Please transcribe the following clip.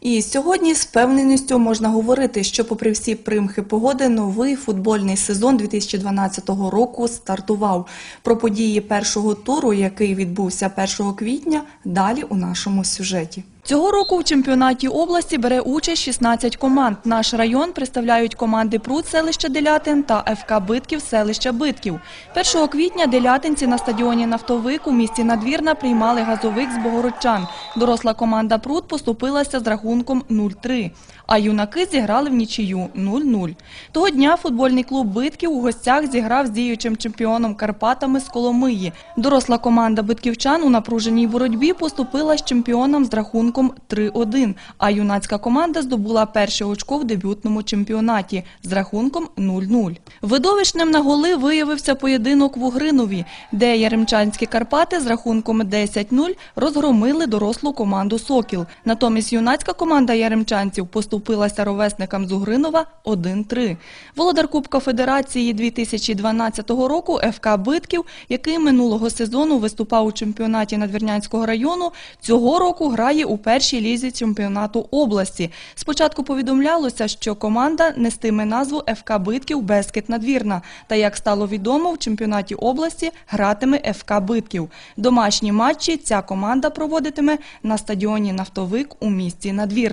І сьогодні з певненістю можна говорити, що, попри всі примхи погоди, новий футбольний сезон 2012 року стартував. Про події першого туру, який відбувся 1 квітня, далі у нашому сюжеті. Цього року в чемпіонаті області бере участь 16 команд. Наш район представляють команди Прут селища Делятин та ФК Битків селища Битків. 1 квітня делятинці на стадіоні Нафтовик у місті Надвірна приймали газовик з Богородчан. Доросла команда Прут поступилася з рахунком 0-3, а юнаки зіграли в нічию 0-0. Того дня футбольний клуб Битків у гостях зіграв з діючим чемпіоном Карпатами з Коломиї. Доросла команда битківчан у напруженій боротьбі поступила з чемпіоном з рахунком 3-1, а юнацька команда здобула перше очко в дебютному чемпіонаті з рахунком 0-0. Видовищним на голи виявився поєдинок в Угринові, де яремчанські Карпати з рахунком 10-0 розгромили дорослу команду «Сокіл». Натомість юнацька команда яремчанців поступилася ровесникам з Угринова 1-3. Володар Кубка Федерації 2012 року ФК «Битків», який минулого сезону виступав у чемпіонаті Надвірнянського району, цього року грає у першій лізі чемпіонату області. Спочатку повідомлялося, що команда нестиме назву ФК «Битків» Бескет Надвірна. Та, як стало відомо, в чемпіонаті області гратиме ФК «Битків». Домашні матчі ця команда проводитиме на стадіоні «Нафтовик» у місті Надвірна.